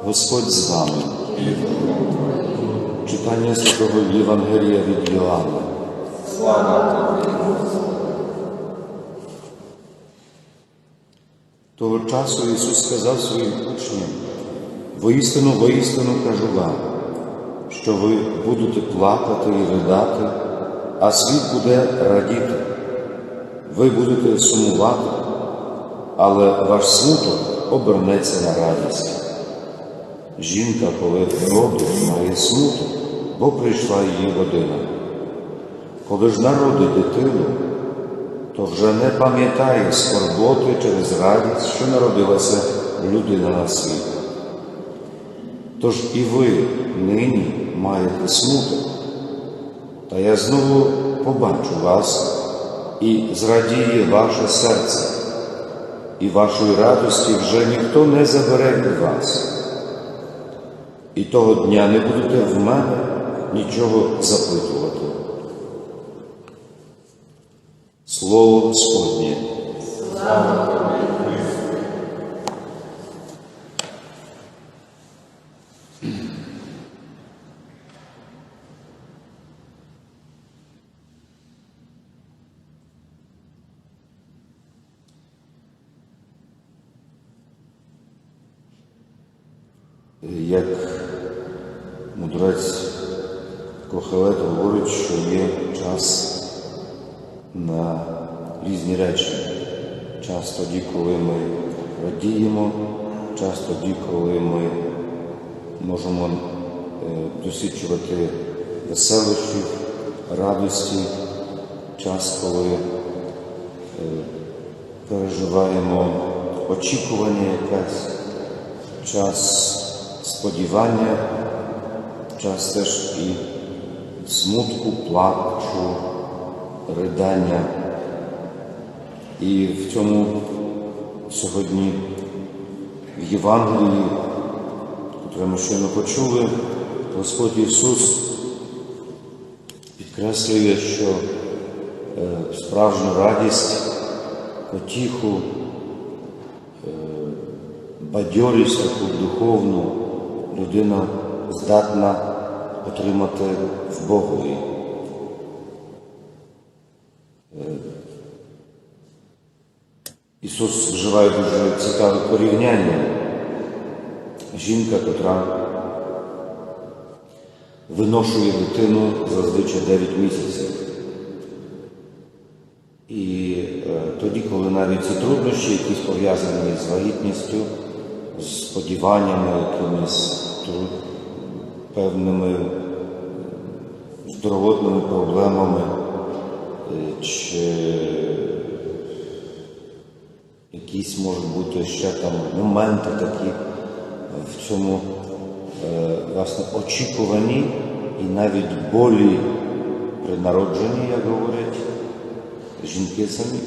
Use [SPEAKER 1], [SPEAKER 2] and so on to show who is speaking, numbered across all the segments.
[SPEAKER 1] Господь з вами. Читання Святого Євангелія від Йоанна. Того часу Ісус сказав своїм учням, воістину, воістину кажу вам, що ви будете плакати і ридати, а світ буде радіти. Ви будете сумувати, але ваш смуток обернеться на радість. Жінка, коли родить, має смуток, бо прийшла її година. Коли ж народить дитину, то вже не пам'ятає скорботи через радість, що народилася людина на світ. Тож і ви нині маєте смуток, та я знову побачу вас і зрадіє ваше серце, і вашої радості вже ніхто не забере від вас. І того дня не будете в мене нічого запитувати. Слово Господнє. Як мудрець Кохелет говорить, що є час на різні речі. Час тоді, коли ми радіємо, час тоді, коли ми можемо е, досвідчувати веселощів, радості, час, коли е, переживаємо очікування якесь, час сподівання, час теж і смутку, плачу, ридання. І в цьому сьогодні в Євангелії, яке ми щойно почули, Господь Ісус підкреслює, що е, справжню радість, потіху, е, бадьорість таку духовну людина здатна отримати в Богові. Ісус вживає дуже цікаве порівняння. Жінка, котра виношує дитину зазвичай 9 місяців. І е, тоді, коли навіть ці труднощі, якісь пов'язані з вагітністю, з сподіваннями, якимись певними здоровотними проблемами, е, чи якісь можуть бути ще там моменти такі в цьому е, власне очікуванні і навіть болі при народженні, як говорять жінки самі,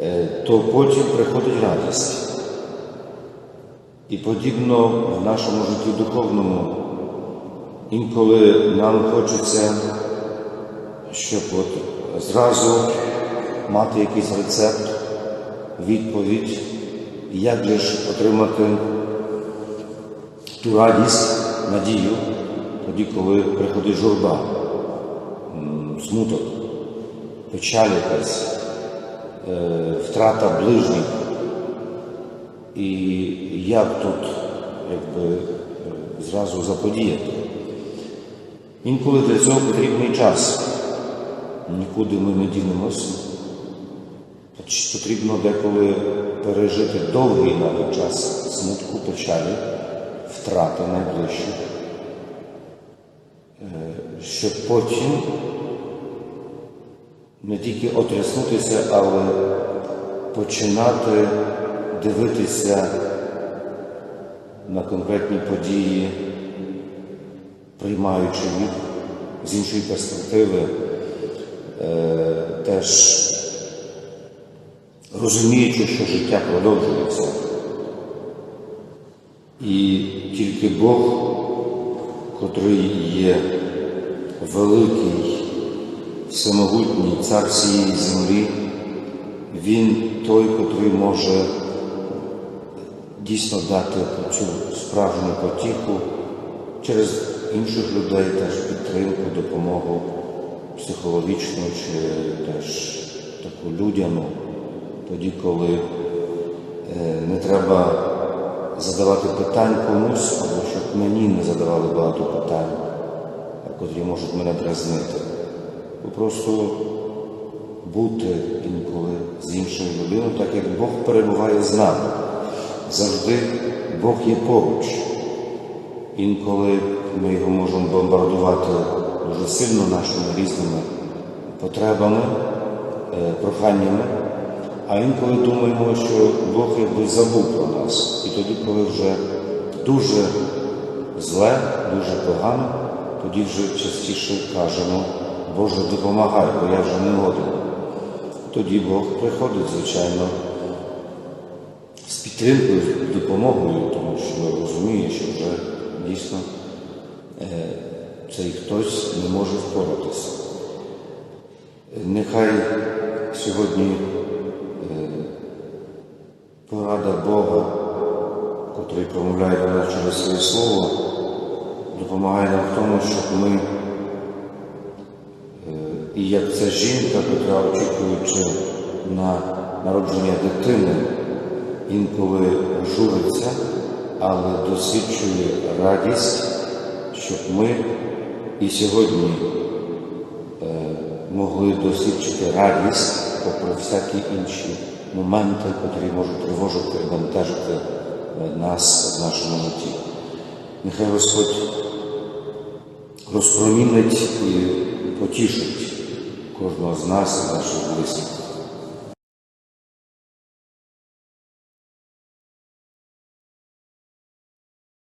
[SPEAKER 1] е, то потім приходить радість. І подібно в нашому житті духовному, інколи нам хочеться, щоб от зразу мати якийсь рецепт, відповідь, як же ж отримати ту радість, надію, тоді, коли приходить журба, смуток, печаль якась, е, втрата ближніх. І як тут якби, е, зразу заподіяти? Інколи для цього потрібний час. Нікуди ми не дінемося. Потрібно деколи пережити довгий навіть час смутку, печалі, втрати найближчих, е, щоб потім не тільки отряснутися, але починати дивитися на конкретні події, приймаючи їх з іншої перспективи, е, теж розуміючи, що життя продовжується. І тільки Бог, котрий є великий, всемогутній цар цієї землі, Він той, котрий може дійсно дати цю справжню потіху через інших людей теж підтримку, допомогу психологічну чи теж таку людяну, тоді, коли е, не треба задавати питань комусь, або щоб мені не задавали багато питань, котрі можуть мене дразнити. Просто бути інколи з іншою людиною, так як Бог перебуває з нами. Завжди Бог є поруч. Інколи ми його можемо бомбардувати дуже сильно нашими різними потребами, е, проханнями, а інколи думаємо, що Бог якби забув про нас. І тоді, коли вже дуже зле, дуже погано, тоді вже частіше кажемо, Боже, допомагай, бо я вже не годен. Тоді Бог приходить, звичайно, з підтримкою, з допомогою, тому що розуміє, що вже дійсно е, цей хтось не може впоратися. Нехай сьогодні е, порада Бога, котрий промовляє до нас через своє слово, допомагає нам в тому, щоб ми, е, і як ця жінка, котра очікуючи на народження дитини, інколи журиться, але досвідчує радість, щоб ми і сьогодні е, могли досвідчити радість, попри всякі інші моменти, котрі можуть тривожити і бентежити е, нас в нашому житті. Нехай Господь розпромінить і потішить кожного з нас і наших близьких.